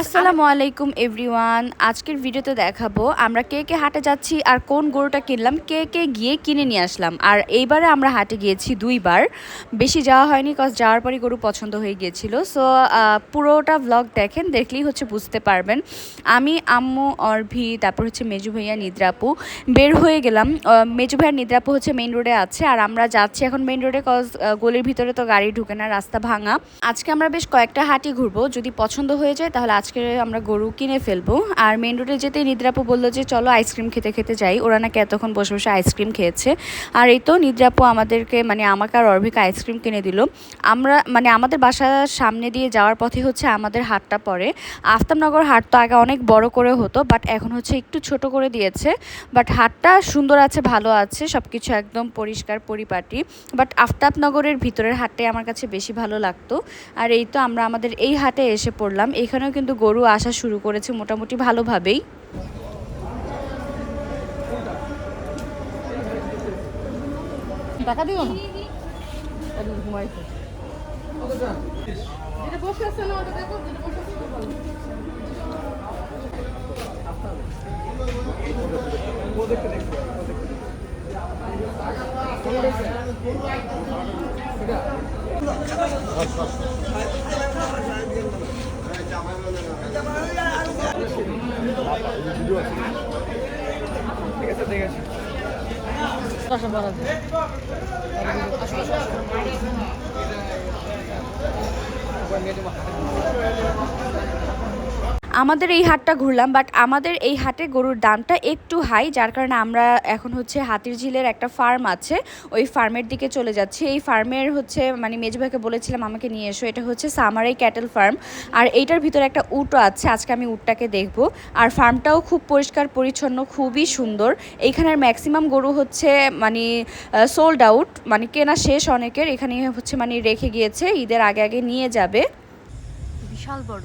আসসালামু আলাইকুম এভরিওয়ান আজকের ভিডিওতে দেখাবো আমরা কে কে হাটে যাচ্ছি আর কোন গরুটা কিনলাম, কে কে গিয়ে কিনে নিয়ে আসলাম। আর এইবারে আমরা হাটে গিয়েছি দুইবার। বেশি যাওয়া হয়নি কজ যাওয়ার পরই গরু পছন্দ হয়ে গিয়েছিল। সো পুরোটা ব্লগ দেখেন, দেখলেই হচ্ছে বুঝতে পারবেন। আমি, আম্মু, অর্ভি, তারপর হচ্ছে মেজু ভাইয়া, নিদ্রাপু। বের হয়ে গেলাম। মেজু ভাইয়ার নিদ্রাপু হচ্ছে মেইন রোডে আছে। আর আমরা যাচ্ছি এখন মেইন রোডে কজ গলির ভিতরে তো গাড়ি ঢুকে না, রাস্তা ভাঙা। আজকে আমরা বেশ কয়েকটা হাটই ঘুরবো। যদি পছন্দ হয়ে যায়, তাহলে আজকে আমরা গরু কিনে ফেলব। আর মেন রোডে যেতে নিদ্রাপু বলল যে, চলো আইসক্রিম খেতে খেতে যাই। ওরা নাকি এতক্ষণ বসে বসে আইসক্রিম খেয়েছে। আর এই তো নিদ্রাপু আমাদেরকে মানে আমাকে আর অর্ভিকা আইসক্রিম কিনে দিল। আমরা মানে আমাদের বাসার সামনে দিয়ে যাওয়ার পথে হচ্ছে আমাদের হাটটা পড়ে। আফতাবনগর হাট তো আগে অনেক বড় করে হতো বাট এখন হচ্ছে একটু ছোট করে দিয়েছে। বাট হাটটা সুন্দর আছে, ভালো আছে সব কিছু একদম পরিষ্কার, পরিপাটি। বাট আফতাবনগরের ভিতরের হাটটাই আমার কাছে বেশি ভালো লাগতো। আর এই তো আমরা আমাদের এই হাটে এসে পড়লাম। এখানেও কিন্তু গরু আসা শুরু করেছে মোটামুটি ভালোভাবেই। টাকা না। বসে আছে বসে আছে ওটা ভালো। দশটা বারো আছে। আমাদের এই হাটটা ঘুরলাম বাট আমাদের এই হাটে গরুর দামটা একটু হাই যার কারণে আমরা এখন হচ্ছে হাতির ঝিলের একটা ফার্ম আছে, ওই ফার্মের দিকে চলে যাচ্ছি। এই ফার্মের হচ্ছে মানে মেজু ভাইকে বলেছিলাম আমাকে নিয়ে এসো, এটা হচ্ছে সামারাই ক্যাটেল ফার্ম আর এইটার ভিতরে একটা উটও আছে, আজকে আমি উটটাকে দেখব। আর ফার্মটাও খুব পরিষ্কার, পরিচ্ছন্ন, খুবই সুন্দর। এইখানের ম্যাক্সিমাম গরু হচ্ছে মানে সোল্ড আউট মানে কেনা শেষ অনেকের। এখানে হচ্ছে মানে রেখে গিয়েছে, ঈদের আগে আগে নিয়ে যাবে। বিশাল বড়।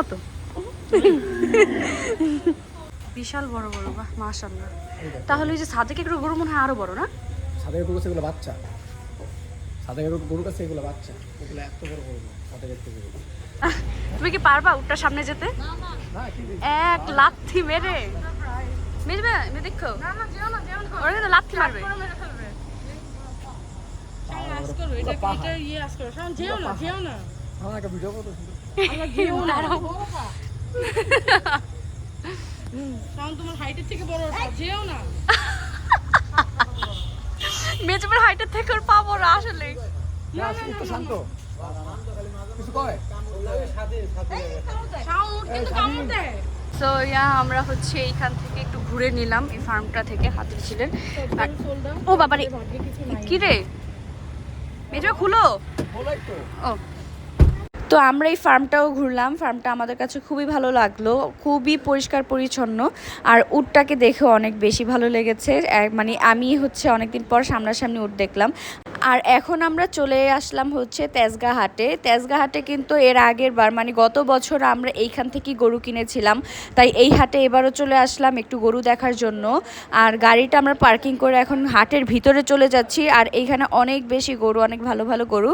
মতো বিশাল বড় বড় বাহ মাশাল্লাহ তাহলে ওই যে সাদেক একটু গরু মনে হয় আরও বড় না? সাদের গরু সেগুলো বাচ্চা। সাদের গরু গরু কাছে এগুলো বাচ্চা। এগুলো এত বড় বড় না সাদের থেকে গরু তুমি কি পারবা উঠটা সামনে যেতে? না কি এক লাথি মেরে। মেরবে মে দেখো। ওরা কিন্তু লাথি মারবে। আজ করো, এটা এটা ইয়ে আজ করো। যেও না, যেও না। আমার একটা ভিডিও কত তোমার হাইটের থেকে বড় যেও না। হাইটের থেকে ওর আসলে। না শান্ত। কিছু কয়? সো ইয়া আমরা হচ্ছে এইখান থেকে একটু ঘুরে নিলাম এই ফার্মটা থেকে হাতির ছিলেন ও বাবারে কি রে? মেজবা খুলো। ও। তো আমরা এই ফার্মটাও ঘুরলাম। ফার্মটা আমাদের কাছে খুবই ভালো লাগল, খুবই পরিষ্কার পরিচ্ছন্ন, আর উটটাকে দেখে অনেক বেশি ভালো লেগেছে। মানে আমি হচ্ছে অনেকদিন পর সামনাসামনি উট দেখলাম। আর এখন আমরা চলে আসলাম হচ্ছে তেজগা হাটে। তেজগা হাটে কিন্তু এর আগের বার মানে গত বছর আমরা এইখান থেকেই গরু কিনেছিলাম। তাই এই হাটে এবারও চলে আসলাম একটু গরু দেখার জন্য। আর গাড়িটা আমরা পার্কিং করে এখন হাটের ভিতরে চলে যাচ্ছি। আর এইখানে অনেক বেশি গরু, অনেক ভালো ভালো গরু।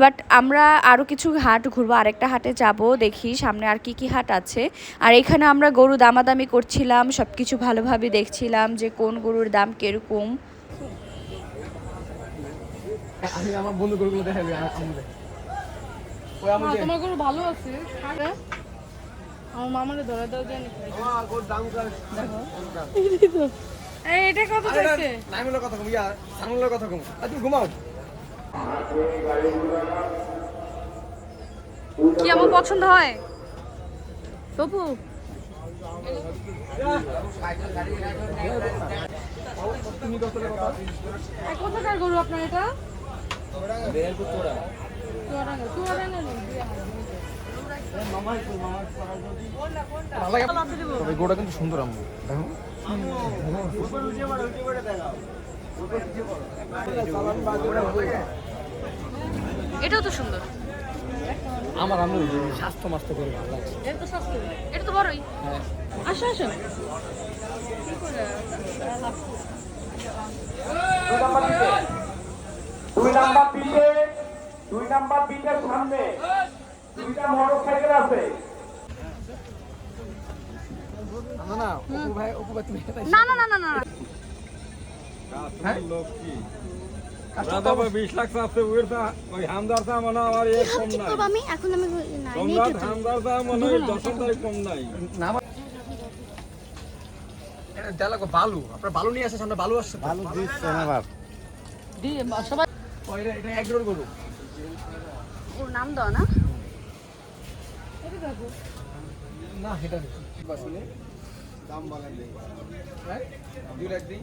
বাট আমরা আরও কিছু হাট ঘুরবো, আরেকটা হাটে যাব, দেখি সামনে আর কি কি হাট আছে। আর এখানে আমরা গরু দামাদামি করছিলাম সব কিছু ভালোভাবে দেখছিলাম যে কোন গরুর দাম কীরকম। আমি আমার বন্ধু গরুগুলো দেখাবি আমাদের। ওই মা, তোমার গরু ভালো আছে? হ্যাঁ? আমার মামারে ধরে দাও জানি আমার গরুর দাম কয় এই এটা কত চাইছে? নাইমুলের কথা কম ইয়া সানুলের কথা কম। আর তুমি ঘুমাও। কি আমার পছন্দ হয়? তপু তুমি কত কথা কোথাকার গরু আপনার এটা? গোটা কিন্তু সুন্দর আম্মু। দেখো। এটাও তো সুন্দর। আমার আমি স্বাস্থ্য মাস্ত করে ভালো লাগছে। এটা তো সস্তা এটা তো বড়ই। হ্যাঁ। আসো আসো। দুই নাম্বার দুই নাম্বার পিঠের সামনে দুইটা মোটর সাইকেল আছে না না অপু ভাই অপু ভাই তুমি এটাই না না না না না না। হ্যাঁ দাদা ভাই বিশ লাখ চাপতে উড়তা ওই হামদার চা মনে আমার এ কম নাই আমি এখন আমি সম্রাট হামদার চা মনে হয় দশম তারিখ কম নাই না আমার এটা দেওয়া লাগবে বালু আপনার বালু নিয়ে আসে সামনে বালু আসছে বালু দি সবাই এটা এটা এক গরু ওর নাম দাও না। না এটা দাম বলেন হ্যাঁ? দুই লাখ দিই।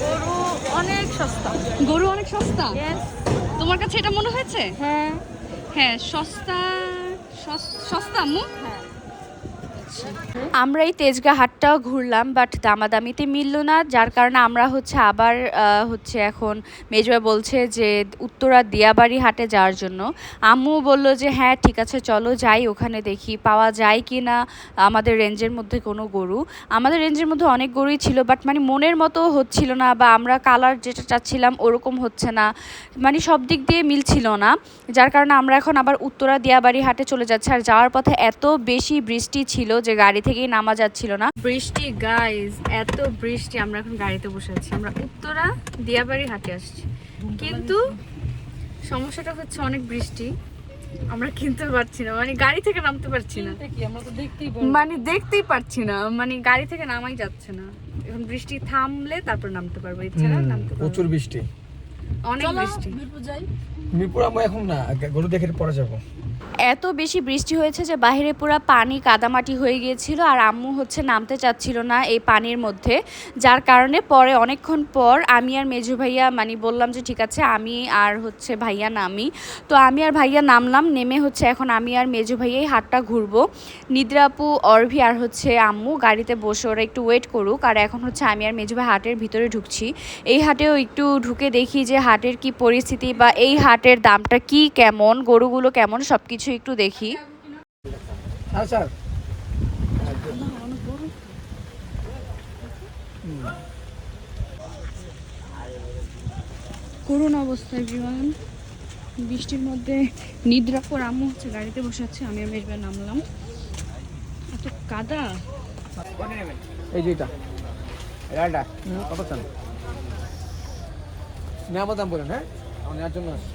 গরু অনেক সস্তা। গরু অনেক সস্তা? তোমার কাছে এটা মনে হয়েছে? হ্যাঁ। হ্যাঁ সস্তা সস্তা সস্তা আম্মু আমরা এই তেজগা হাটটাও ঘুরলাম বাট দামাদামিতে মিলল না, যার কারণে আমরা হচ্ছে আবার হচ্ছে এখন মেজবা বলছে যে উত্তরা দিয়াবাড়ি হাটে যাওয়ার জন্য। আম্মু বলল যে হ্যাঁ ঠিক আছে, চলো যাই, ওখানে দেখি, পাওয়া যায় কি না? আমাদের রেঞ্জের মধ্যে কোনো গরু। আমাদের রেঞ্জের মধ্যে অনেক গরুই ছিল বাট মানে মনের মতো হচ্ছিল না, বা আমরা কালার যেটা চাচ্ছিলাম ওরকম হচ্ছে না। মানে সব দিক দিয়ে মিলছিল না, যার কারণে আমরা এখন আবার উত্তরা দিয়াবাড়ি হাটে চলে যাচ্ছি। আর যাওয়ার পথে এত বেশি বৃষ্টি ছিল যে গাড়ি থেকেই নামা যাচ্ছিল না। বৃষ্টি গাইজ এত বৃষ্টি আমরা এখন গাড়িতে বসে আছি। আমরা উত্তরা দিয়াবাড়ি হাটে আসছি। কিন্তু সমস্যাটা হচ্ছে অনেক বৃষ্টি। আমরা কিনতে পারছি না। মানে গাড়ি থেকে নামতে পারছি না। কি? আমরা তো দেখতেই মানে দেখতেই পারছি না। মানে গাড়ি থেকে নামাই যাচ্ছে না। এখন বৃষ্টি থামলে তারপর নামতে পারব। এছাড়া নামতে পারব প্রচুর বৃষ্টি। অনেক বৃষ্টি। মিরপুর যাই। মিরপুর আমরা এখন না গরু দেখে পরে যাব। এত বেশি বৃষ্টি হয়েছে যে বাইরে পুরো পানি কাদামাটি হয়ে গিয়েছিল আর আম্মু হচ্ছে নামতে চাচ্ছিল না এই পানির মধ্যে। যার কারণে পরে অনেকক্ষণ পর আমি আর মেজু ভাইয়া মানে বললাম যে ঠিক আছে, আমি আর হচ্ছে ভাইয়া নামি। তো আমি আর ভাইয়া নামলাম, নেমে হচ্ছে এখন আমি আর মেজু ভাইয়াই হাটটা ঘুরবো। নিদ্রাপু, অরভি আর হচ্ছে আম্মু গাড়িতে বসে ওরা একটু ওয়েট করুক। আর এখন হচ্ছে আমি আর মেজু ভাই হাটের ভিতরে ঢুকছি। এই হাটেও একটু ঢুকে দেখি যে হাটের কি পরিস্থিতি বা এই হাটের দামটা কি, কেমন, গরুগুলো কেমন সব কিছু একটু দেখি। হ্যাঁ করুণ অবস্থা এভরিওয়ান বৃষ্টির মধ্যে নিদ্রা পর আম্মু হচ্ছে গাড়িতে বসে আছে আমি আর মেজবার নামলাম। এত কাদা। এই যে এটা। এটা কত চান নেওয়ার দাম বলেন হ্যাঁ? নেওয়ার জন্য আসছি।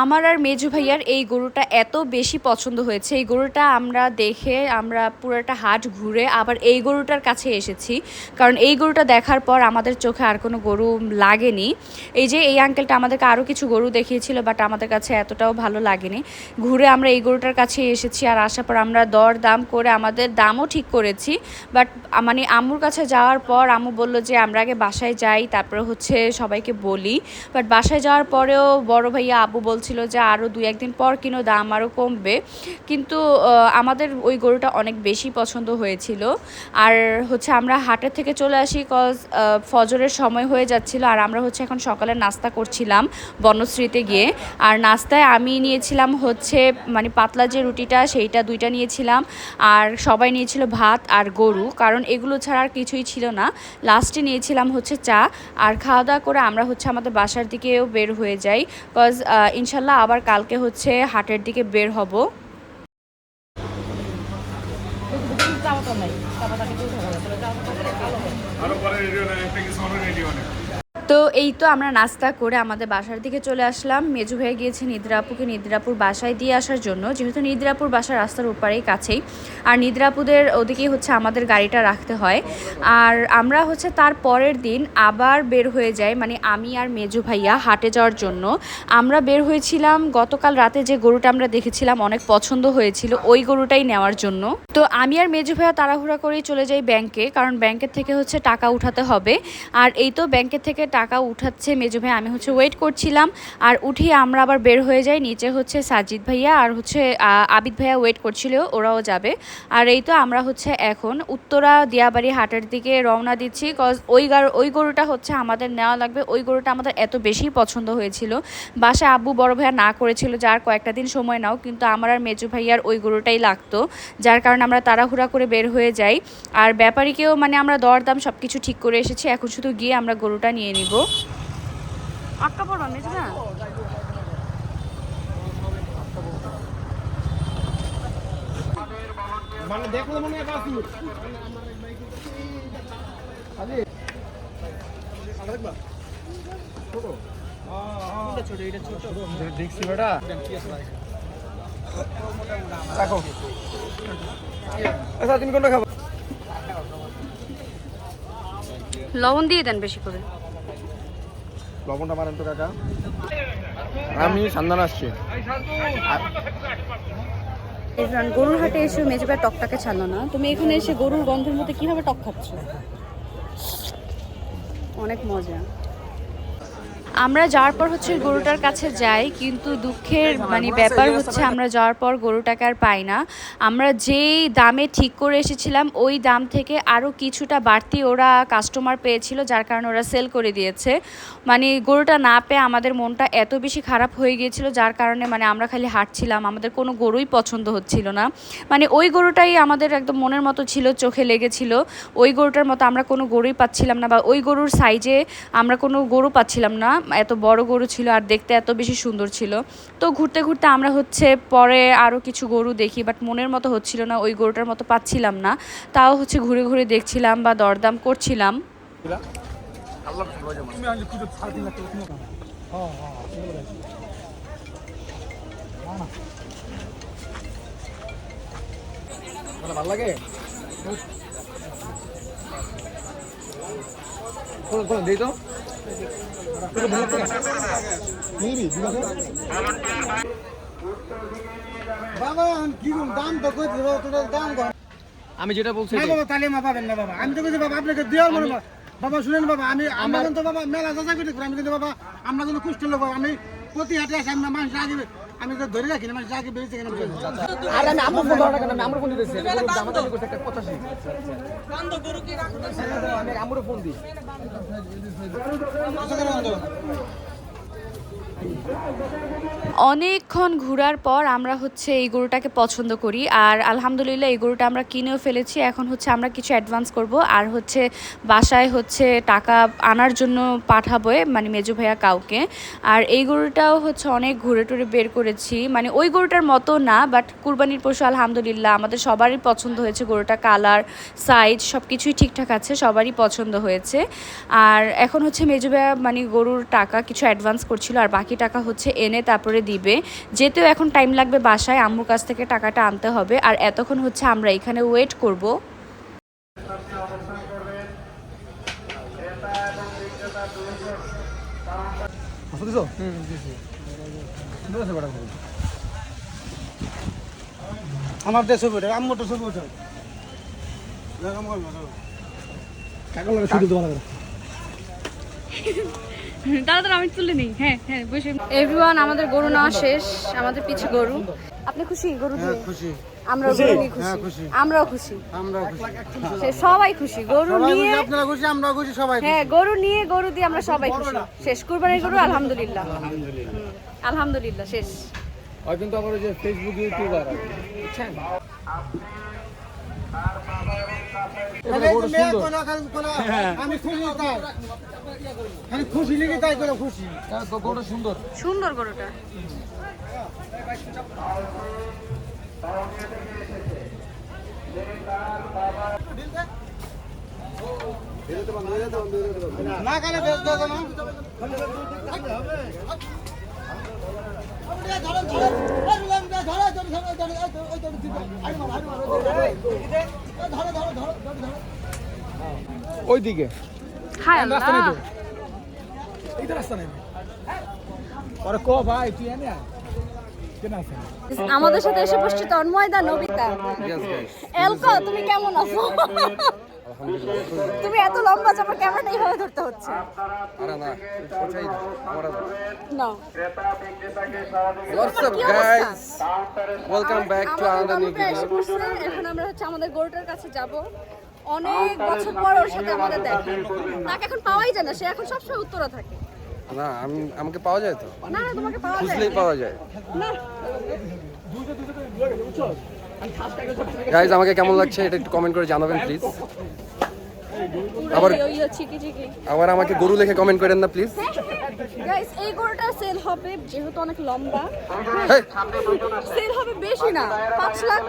আমার আর মেজু ভাইয়ার এই গরুটা এত বেশি পছন্দ হয়েছে। এই গরুটা আমরা দেখে আমরা পুরোটা হাট ঘুরে আবার এই গরুটার কাছে এসেছি। কারণ এই গরুটা দেখার পর আমাদের চোখে আর কোনো গরু লাগেনি। এই যে এই আঙ্কেলটা আমাদেরকে আরও কিছু গরু দেখিয়েছিল বাট আমাদের কাছে এতটাও ভালো লাগেনি। ঘুরে আমরা এই গরুটার কাছে এসেছি আর আসার পর আমরা দর দাম করে আমাদের দামও ঠিক করেছি। বাট মানে আম্মুর কাছে যাওয়ার পর আম্মু বলল যে, আমরা আগে বাসায় যাই, তারপরে হচ্ছে সবাইকে বলি। বাট বাসায় যাওয়ার পরেও বড় ভাইয়া আবু বলছিল যে আরও দুই একদিন পর কিনো দাম আরও কমবে। কিন্তু আমাদের ওই গরুটা অনেক বেশি পছন্দ হয়েছিল। আর হচ্ছে আমরা হাটের থেকে চলে আসি কজ ফজরের সময় হয়ে যাচ্ছিল। আর আমরা হচ্ছে এখন সকালে নাস্তা করছিলাম বনশ্রীতে গিয়ে। আর নাস্তায় আমি নিয়েছিলাম হচ্ছে মানে পাতলা যে রুটিটা সেইটা দুইটা নিয়েছিলাম। আর সবাই নিয়েছিল ভাত আর গরু। কারণ এগুলো ছাড়া আর কিছুই ছিল না। লাস্টে নিয়েছিলাম হচ্ছে চা। আর খাওয়া দাওয়া করে আমরা হচ্ছে আমাদের বাসার দিকেও বের হয়ে যাই। কজ ইনশাল্লাহ আবার কালকে হচ্ছে হাটের দিকে বের হব চা পাতা নাই চা পাতা কিন্তু উঠে গেল চা পাতা আরও পরে রেডিও না একটা কিছু রেডিও না তো এই তো আমরা নাস্তা করে আমাদের বাসার দিকে চলে আসলাম। মেজু হয়ে গিয়েছে নিদ্রাপুকে। নিদ্রাপুর বাসায় দিয়ে আসার জন্য। যেহেতু নিদ্রাপুর বাসা রাস্তার ওপারেই কাছেই। আর নিদ্রাপুদের ওদিকেই হচ্ছে আমাদের গাড়িটা রাখতে হয়। আর আমরা হচ্ছে তার পরের দিন আবার বের হয়ে যাই মানে আমি আর মেজু ভাইয়া হাটে যাওয়ার জন্য। আমরা বের হয়েছিলাম গতকাল রাতে যে গরুটা আমরা দেখেছিলাম অনেক পছন্দ হয়েছিল, ওই গরুটাই নেওয়ার জন্য। তো আমি আর মেজু ভাইয়া তাড়াহুড়া করেই চলে যাই ব্যাংকে, কারণ ব্যাংকের থেকে হচ্ছে টাকা উঠাতে হবে। আর এই তো ব্যাংকের থেকে টাকা উঠাচ্ছে মেজু ভাই, আমি হচ্ছে ওয়েট করছিলাম, আর উঠিয়ে আমরা আবার বের হয়ে যাই, নিচে হচ্ছে সাজিদ ভাইয়া আর হচ্ছে আবিদ ভাইয়া ওয়েট করছিল, ওরাও যাবে। আর এই তো আমরা হচ্ছে এখন উত্তরা দিয়াবাড়ি হাটের দিকে রওনা দিচ্ছি কজ ওই গার- ওই গরুটা হচ্ছে আমাদের নেওয়া লাগবে, ওই গরুটা আমাদের এত বেশি পছন্দ হয়েছিল। বাসায় আব্বু বড় ভাইয়া না করেছিল যার কয়েকটা দিন সময় নাও, কিন্তু আমার আর মেজু ভাইয়ার ওই গরুটাই লাগতো, যার কারণে আমরা তাড়াহুড়া করে বের হয়ে যাই। আর ব্যাপারীকেও মানে আমরা দরদাম সব কিছু ঠিক করে এসেছি, এখন শুধু গিয়ে আমরা গরুটা নিয়ে নিব। আটকা পড়বা মেজু না? মানে রাখো। আচ্ছা তুমি কোনটা খাব। লবণ দিয়ে দেন বেশি করে। লবণটা মারেন তো কাকা। আমি সান্দান আসছি। গরুর হাটে এসে মেজবা টকটাকে ছাড়লো না। তুমি এখানে এসে গরুর গন্ধের মধ্যে কীভাবে টক খাচ্ছ? অনেক মজা। আমরা যাওয়ার পর হচ্ছে গরুটার কাছে যাই, কিন্তু দুঃখের মানে ব্যাপার হচ্ছে আমরা যাওয়ার পর গরুটাকে আর পাই না। আমরা যেই দামে ঠিক করে এসেছিলাম, ওই দাম থেকে আরও কিছুটা বাড়তি ওরা কাস্টমার পেয়েছিল, যার কারণে ওরা সেল করে দিয়েছে। মানে গরুটা না পেয়ে আমাদের মনটা এত বেশি খারাপ হয়ে গিয়েছিল, যার কারণে মানে আমরা খালি হাঁটছিলাম, আমাদের কোনো গরুই পছন্দ হচ্ছিল না। মানে ওই গরুটাই আমাদের একদম মনের মতো ছিল, চোখে লেগেছিল। ওই গরুটার মতো আমরা কোনো গরুই পাচ্ছিলাম না বা ওই গরুর সাইজে আমরা কোনো গরু পাচ্ছিলাম না। এত বড় গরু ছিল আর দেখতে এত বেশি সুন্দর ছিল। তো ঘুরতে ঘুরতে আমরা হচ্ছে পরে আরও কিছু গরু দেখি বাট মনের মতো হচ্ছিল না, ওই গরুটার মতো পাচ্ছিলাম না। তাও হচ্ছে ঘুরে ঘুরে দেখছিলাম বা দরদাম করছিলাম। ভালো লাগে? কোন কোন দিই তো। বাবা কি দাম তো কই দিবো তোর দাম কর আমি যেটা বলছি না বাবা তাহলে মা পাবেন না বাবা। আমি তো বলছি বাবা আপনাকে দেওয়ার মনে বাবা। শুনেন বাবা আমি আমরা কিন্তু বাবা মেলা যাচা করে আমি কিন্তু বাবা আমরা কিন্তু কুষ্ঠ লোক আমি প্রতি হাটে আসি আমি মানুষ আগে আমি তো ধরে রাখি না মানে যাকে বেরিয়েছে কেন আরে আমি আমার ফোন ধরা কেন আমি আমার ফোন দিতেছি। দাম দাম করতে একটা 85 আমি আমার ফোন দিই। অনেকক্ষণ ঘোরার পর আমরা হচ্ছে এই গরুটাকে পছন্দ করি। আর আলহামদুলিল্লাহ এই গরুটা আমরা কিনেও ফেলেছি। এখন হচ্ছে আমরা কিছু অ্যাডভান্স করব। আর হচ্ছে বাসায় হচ্ছে টাকা আনার জন্য পাঠাবো মানে মেজু ভাইয়া কাউকে। আর এই গরুটাও হচ্ছে অনেক ঘুরে টুরে বের করেছি। মানে ওই গরুটার মতো না বাট কুরবানির পশু আলহামদুলিল্লাহ আমাদের সবারই পছন্দ হয়েছে। গরুটা কালার সাইজ সব কিছুই ঠিকঠাক আছে, সবারই পছন্দ হয়েছে। আর এখন হচ্ছে মেজু ভাইয়া মানে গরুর টাকা কিছু অ্যাডভান্স করছিল, আর বাকি টাকা হচ্ছে এনে তারপরে দিবে। যেতেও এখন টাইম লাগবে বাসায়, আম্মুর কাছ থেকে টাকাটা আনতে হবে। আর এতক্ষণ হচ্ছে আমরা এখানে ওয়েট করব। আমার দেশে কাকা লাগে তোমার দাদা আমি তুলে নিই। হ্যাঁ হ্যাঁ বসে। এভরিওয়ান আমাদের গরু নেওয়া শেষ। আমাদের পিছে গরু। আপনি খুশি? গরু দিয়ে খুশি। আমরা গরু নিয়ে হ্যাঁ, খুশি। আমরাও খুশি। আমরা খুশি। সবাই খুশি। গরু নিয়ে আপনারা খুশি আমরা খুশি সবাই হ্যাঁ গরু নিয়ে গরু দিয়ে আমরা সবাই খুশি। শেষ। কুরবানির গরু আলহামদুলিল্লাহ। আলহামদুলিল্লাহ। শেষ। যে ফেসবুক ইউটিউবার তাহলে এই যে মেয়ে কোনো খালি কোনো আমি খুশি তাই খালি খুশি লেগে তাই করে খুশি তো গরুটা সুন্দর। সুন্দর। গরুটা। না কালে বেশ দেবো না। ওইদিকে হায় রাস্তা নেই তো। আল্লাহ এই তো রাস্তা নেই। পরে ক ভাই তুই এনে আয়। কেন আছে আমাদের সাথে এসে বসছে তন্ময়দা নবিতা। এলকো তুমি কেমন আছো? তুমি এত লম্বা যে আমার ক্যামেরাটা এইভাবে ধরতে হচ্ছে? আরে না ওটাই আমরা না what's up guys? Welcome back to another new video এখন আমরা হচ্ছে আমাদের গরুটার কাছে যাব। অনেক বছর পর ওর সাথে আমাদের দেখা। তাকে এখন পাওয়াই যায় না সে এখন সবসময় উত্তরা থাকে। না আমি আমাকে পাওয়া যায় তো? না না তোমাকে পাওয়া যায়। খুঁজলেই। পাওয়া যায়। না। গাইজ আমাকে কেমন লাগছে এটা একটু কমেন্ট করে জানাবেন প্লিজ আবার আবার আমাকে গরু লিখে কমেন্ট করেন না প্লিজ গাইস এই গরুটা সেল হবে যেহেতু অনেক লম্বা। সেল হবে বেশি না পাঁচ লাখ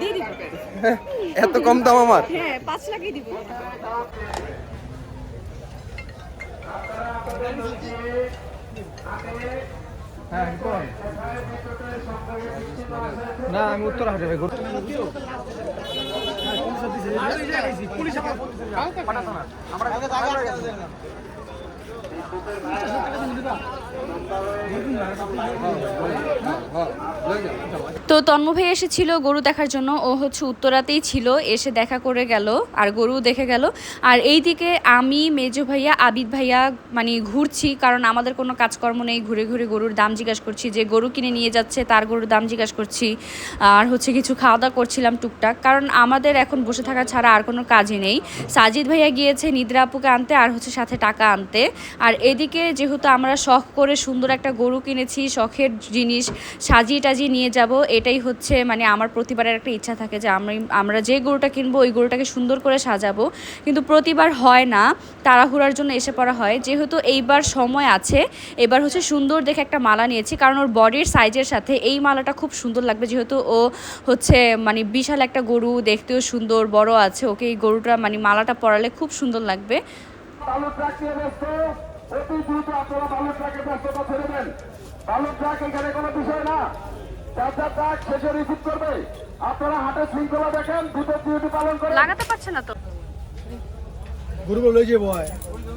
দিয়ে দিব। এত কম দাম আমার। হ্যাঁ পাঁচ লাখই দিব। হ্যাঁ না আমি উত্তর হাটে পুলিশ আমার তো তন্ম ভাই এসেছিল গরু দেখার জন্য। ও হচ্ছে উত্তরাতেই ছিল, এসে দেখা করে গেল, আর গরু দেখে গেল। আর এইদিকে আমি, মেজো ভাইয়া, আবিদ ভাইয়া মানে ঘুরছি, কারণ আমাদের কোনো কাজকর্ম নেই, ঘুরে ঘুরে গরুর দাম জিজ্ঞাসা করছি, যে গরু কিনে নিয়ে যাচ্ছে, তার গরুর দাম জিজ্ঞাসা করছি, আর হচ্ছে কিছু খাওয়া দাওয়া করছিলাম টুকটাক। কারণ আমাদের এখন বসে থাকা ছাড়া আর কোনো কাজই নেই। সাজিদ ভাইয়া গিয়েছে নিদ্রা আপুকে আনতে, আর হচ্ছে সাথে টাকা আনতে। আর এদিকে যেহেতু আমরা শখ করে সুন্দর একটা গরু কিনেছি, শখের জিনিস সাজিয়ে টাজিয়ে নিয়ে যাব, এটাই হচ্ছে মানে আমার প্রতিবারের একটা ইচ্ছা থাকে যে আমি, আমরা যে গরুটা কিনবো ওই গরুটাকে সুন্দর করে সাজাবো। কিন্তু প্রতিবার হয় না, তাড়াহুড়ার জন্য এসে পড়া হয়। যেহেতু এইবার সময় আছে, এবার হচ্ছে সুন্দর দেখে একটা মালা নিয়েছি, কারণ ওর বডির সাইজের সাথে এই মালাটা খুব সুন্দর লাগবে। যেহেতু ও হচ্ছে মানে বিশাল একটা গরু, দেখতেও সুন্দর, বড় আছে, ওকে এই গরুটা মানে মালাটা পরালে খুব সুন্দর লাগবে। অতি দ্রুত আপনারা বালু ট্রাকের ব্যস্ততা ছেড়ে দেন। বালু ট্রাক এখানে কোনো বিষয় না। চার চার ট্রাক শেষে রিসিভ করবে। আপনারা হাটের শৃঙ্খলা দেখেন দ্রুত ডিউটি পালন করেন। লাগাতে পারছে না তো। গরুগুলো লই যাব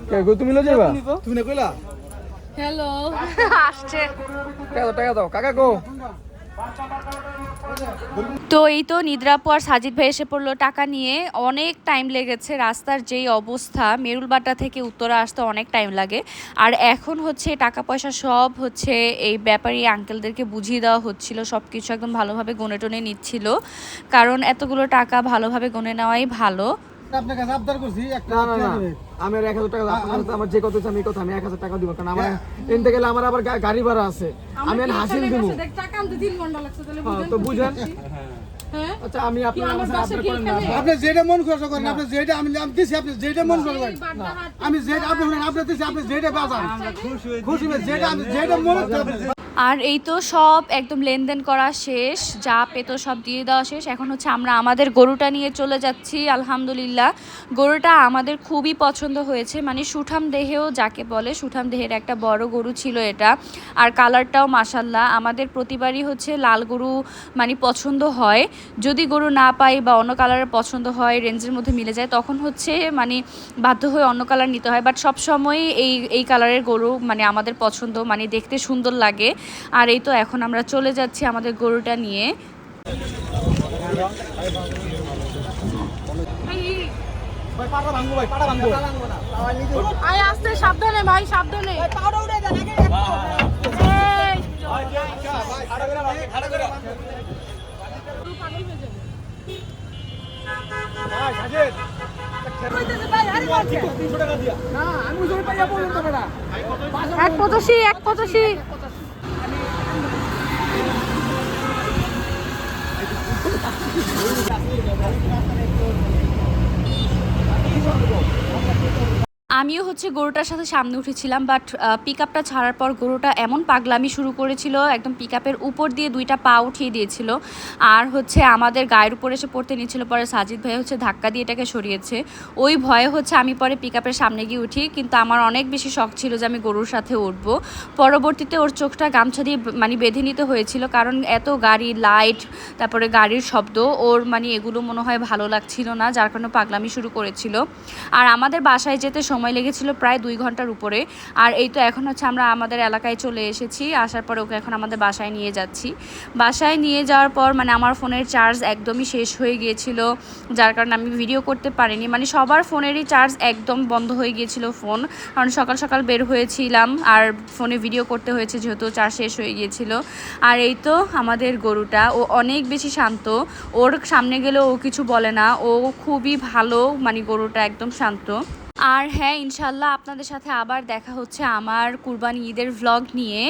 কে গরু তুমি লই যাবা? তুমি না কইলা? হ্যালো। আসছে। টাকা দাও। কাকা গো। তো এই তো নিদ্রাপু আর সাজিদ ভাই এসে পড়ল। টাকা নিয়ে অনেক টাইম লেগেছে, রাস্তার যেই অবস্থা, মেরুলবাটা থেকে উত্তরা আসতে অনেক টাইম লাগে। আর এখন হচ্ছে টাকা পয়সা সব হচ্ছে এই ব্যাপারে আঙ্কেলদেরকে বুঝিয়ে দেওয়া হচ্ছিল সব কিছু একদম ভালোভাবে গনে টনে নিচ্ছিল। কারণ এতগুলো টাকা ভালোভাবে গনে নেওয়াই ভালো। আপনার কাছে আবদার করছি একটা না না না আমি এক হাজার টাকা আমার যে কথা আমি কথা আমি এক হাজার টাকা দিব কারণ আমার এনতে গেলে আমার আবার গাড়ি ভাড়া আছে আমি হাসিল দিব দেখ টাকা আনতে তিন ঘণ্টা লাগছে তাহলে হ্যাঁ, বুঝেন তো বুঝেন হ্যাঁ আচ্ছা আমি আপনার আমার কাছে বাসায় আবদার কি করেন না এখানে? আপনি যেটা মন খরচ করেন আপনি যেটা আমি আমি দিছি আপনি যেটা মন খরচ করেন আমি যেটা আপনি আপনি দিছি আপনি যেটা বাজান খুশি হয়ে যেটা আমি যেটা মনে আর এই তো সব একদম লেনদেন করা শেষ, যা পেতো সব দিয়ে দেওয়া শেষ। এখন হচ্ছে আমরা আমাদের গরুটা নিয়ে চলে যাচ্ছি, আলহামদুলিল্লাহ। গরুটা আমাদের খুবই পছন্দ হয়েছে মানে সুঠাম দেহেও যাকে বলে, সুঠাম দেহের একটা বড় গরু ছিল এটা। আর কালারটাও মাসাল্লাহ আমাদের প্রতিবারই হচ্ছে লাল গরু মানে পছন্দ হয়। যদি গরু না পাই বা অন্য কালারের পছন্দ হয়, রেঞ্জের মধ্যে মিলে যায়, তখন হচ্ছে মানে বাধ্য হয়ে অন্য কালার নিতে হয়। বাট সবসময়ই এই এই কালারের গরু মানে আমাদের পছন্দ মানে দেখতে সুন্দর লাগে। আর এই তো এখন আমরা চলে যাচ্ছি আমাদের গরুটা নিয়ে। সাবধানে ভাই সাবধানে। এক পঁচাশি এক পঁচাশি। Thank you. আমিও হচ্ছে গরুটার সাথে সামনে উঠেছিলাম বাট পিক আপটা ছাড়ার পর গরুটা এমন পাগলামি শুরু করেছিল, একদম পিক আপের উপর দিয়ে দুইটা পা উঠিয়ে দিয়েছিল। আর হচ্ছে আমাদের গায়ের উপর এসে পড়তে নিচ্ছিল, পরে সাজিদ ভাই হচ্ছে ধাক্কা দিয়ে এটাকে সরিয়েছে। ওই ভয়ে হচ্ছে আমি পরে পিক আপের সামনে গিয়ে উঠি, কিন্তু আমার অনেক বেশি শখ ছিল যে আমি গরুর সাথে উঠবো। পরবর্তীতে ওর চোখটা গামছা দিয়ে মানে বেঁধে নিতে হয়েছিল, কারণ এত গাড়ি লাইট তারপরে গাড়ির শব্দ, ওর মানে এগুলো মনে হয় ভালো লাগছিল না, যার কারণে পাগলামি শুরু করেছিল। আর আমাদের বাসায় যেতে সময় লেগেছিল প্রায় দুই ঘণ্টার উপরে। আর এই তো এখন হচ্ছে আমরা আমাদের এলাকায় চলে এসেছি, আসার পরে ওকে এখন আমাদের বাসায় নিয়ে যাচ্ছি। বাসায় নিয়ে যাওয়ার পর মানে আমার ফোনের চার্জ একদমই শেষ হয়ে গিয়েছিল, যার কারণে আমি ভিডিও করতে পারিনি। মানে সবার ফোনেরই চার্জ একদম বন্ধ হয়ে গিয়েছিল ফোন, কারণ সকাল সকাল বের হয়েছিলাম আর ফোনে ভিডিও করতে হয়েছে যেহেতু চার্জ শেষ হয়ে গিয়েছিল। আর এই তো আমাদের গরুটা, ও অনেক বেশি শান্ত, ওর সামনে গেলেও ও কিছু বলে না, ও খুবই ভালো মানে গরুটা একদম শান্ত। আর হ্যাঁ ইনশাল্লাহ আপনাদের সাথে আবার দেখা হচ্ছে আমার কুরবানি ঈদের ভ্লগ নিয়ে।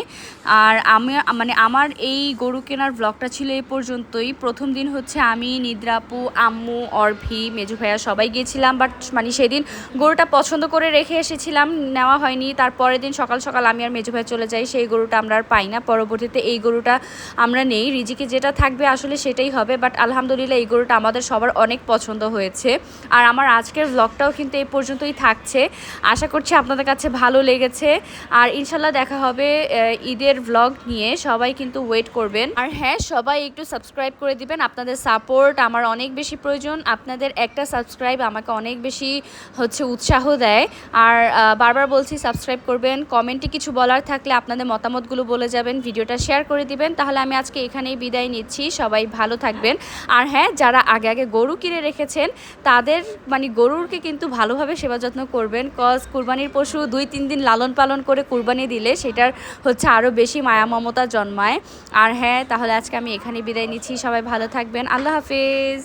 আর আমি মানে আমার এই গরু কেনার ভ্লগটা ছিল এই পর্যন্তই। প্রথম দিন হচ্ছে আমি নিদ্রাপু আম্মু অর্ভি মেজু ভাইয়া সবাই গিয়েছিলাম বাট মানে সেদিন গরুটা পছন্দ করে রেখে এসেছিলাম, নেওয়া হয়নি। তারপরের দিন সকাল সকাল আমি আর মেজু ভাই চলে যাই, সেই গরুটা আমরা আর পাই না। পরবর্তীতে এই গরুটা আমরা নেই। রিজিকে যেটা থাকবে আসলে সেটাই হবে বাট আলহামদুলিল্লাহ এই গরুটা আমাদের সবার অনেক পছন্দ হয়েছে। আর আমার আজকের ব্লগটাও কিন্তু এই পর্যন্তই থাকছে। আশা করছি আপনাদের কাছে ভালো লেগেছে। আর ইনশাল্লাহ দেখা হবে ঈদের ব্লগ নিয়ে। সবাই কিন্তু ওয়েট করবেন। আর হ্যাঁ সবাই একটু সাবস্ক্রাইব করে দিবেন। আপনাদের সাপোর্ট আমার অনেক বেশি প্রয়োজন। আপনাদের একটা সাবস্ক্রাইব আমাকে অনেক বেশি, হচ্ছে উৎসাহ দেয়। আর বারবার বলছি সাবস্ক্রাইব করবেন। কমেন্টে কিছু বলার থাকলে আপনাদের মতামতগুলো বলে যাবেন, ভিডিওটা শেয়ার করে দিবেন। তাহলে আমি আজকে এখানেই বিদায় নিচ্ছি। সবাই ভালো থাকবেন। আর হ্যাঁ যারা আগে আগে গরু কিনে রেখেছেন, তাদের মানে গরুরকে কিন্তু ভালোভাবে সেবা যত্ন করবেন। কজ কুরবানির পশু দুই, তিন দিন লালন পালন করে কুরবানি দিলে সেটার হচ্ছে আরও বেশি মায়া মমতা জন্মায়। আর হ্যাঁ তাহলে আজকে আমি এখানে বিদায় নিচ্ছি। সবাই ভালো থাকবেন। আল্লাহ হাফিজ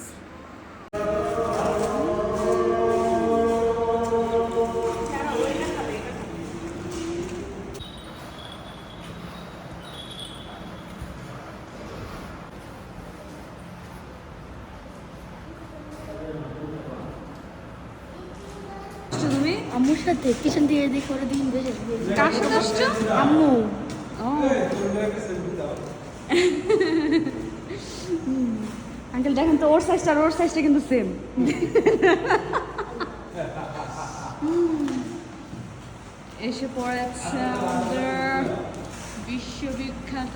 তুমি আম্মুর সাথে পিছন দিয়ে এদিক করে দিন বেজে কার সাথে আসছো? আম্মু। আঙ্কেল দেখেন তো ওর সাইজটা আর ওর সাইজটা কিন্তু সেম এসে পড়েছে আমাদের বিশ্ববিখ্যাত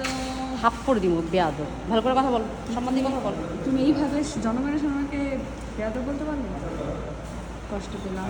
হাফ করে দিব বেয়াদ ভালো করে কথা বল সম্মান দিয়ে কথা বল। তুমি এইভাবে জনগণের সম্পর্কে বেয়াদব বলতে পারবে? কষ্ট পেলাম